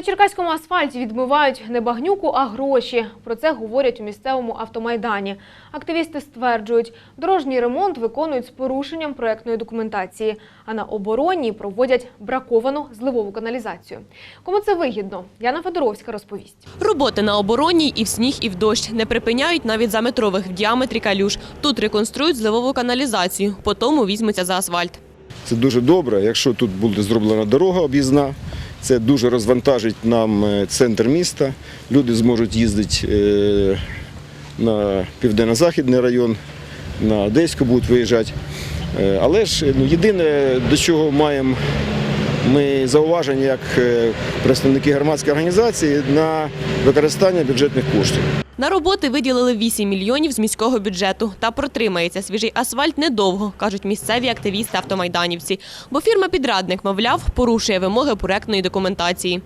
На черкаському асфальті відмивають не багнюку, а гроші. Про це говорять у місцевому автомайдані. Активісти стверджують, дорожній ремонт виконують з порушенням проектної документації, а на оборонній проводять браковану зливову каналізацію. Кому це вигідно? Яна Федоровська розповість. Роботи на оборонній і в сніг, і в дощ не припиняють навіть за метрових в діаметрі калюж. Тут реконструють зливову каналізацію, потім візьмуться за асфальт. Це дуже добре, якщо тут буде зроблена дорога об'їзна. Це дуже розвантажить нам е, центр міста. Люди зможуть їздити е, на південно-західний район, на Одеську будуть виїжджати. Е, Але ж ну, єдине, до чого маємо ми зауваження як е, представники громадської організації на використання бюджетних коштів. На роботи виділили 8 мільйонів з міського бюджету. Та протримається свіжий асфальт недовго, кажуть місцеві активісти автомайданівці. Бо фірма-підрадник, мовляв, порушує вимоги проектної документації.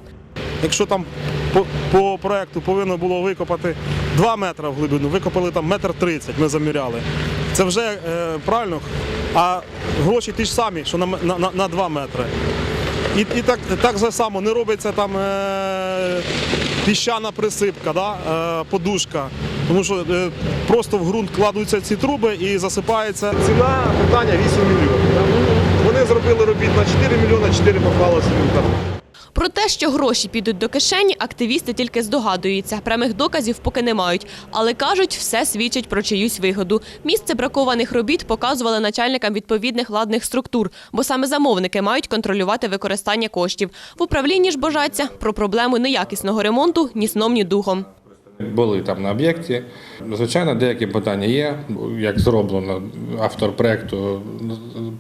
Якщо там по, по проекту повинно було викопати 2 метри в глибину, викопали там метр 30, ми заміряли. Це вже е, правильно, а гроші ті ж самі, що на, на, на 2 метри. І, і так, так же само не робиться там е, піщана присипка, да, е, подушка. Тому що е, просто в ґрунт кладуться ці труби і засипається. Ціна питання 8 мільйонів. Вони зробили робіт на 4 мільйони, 4 попалося в інтернет. Про те, що гроші підуть до кишені, активісти тільки здогадуються. Прямих доказів поки не мають. Але кажуть, все свідчить про чиюсь вигоду. Місце бракованих робіт показували начальникам відповідних владних структур, бо саме замовники мають контролювати використання коштів. В управлінні ж божаться про проблему неякісного ремонту ні сном, ні духом. Були там на об'єкті. Звичайно, деякі питання є. Як зроблено, автор проєкту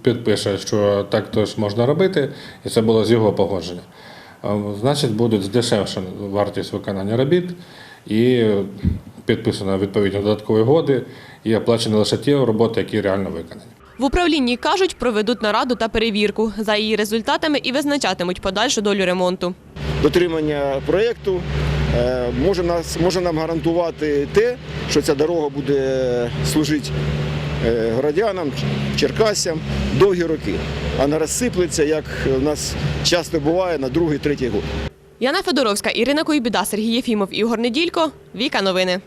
підпише, що так теж можна робити, і це було з його погодження. Значить, буде здешевшена вартість виконання робіт і підписано відповідні додаткові угоди і оплачені лише ті роботи, які реально виконані. В управлінні кажуть, проведуть нараду та перевірку. За її результатами і визначатимуть подальшу долю ремонту. дотримання проєкту е, може, нас, може нам гарантувати те, що ця дорога буде служити е, городянам, черкасям довгі роки, а не розсиплеться, як у нас часто буває на другий, третій год. Яна Федоровська, Ірина Койбіда, Сергій Єфімов, Ігор Неділько. Віка новини.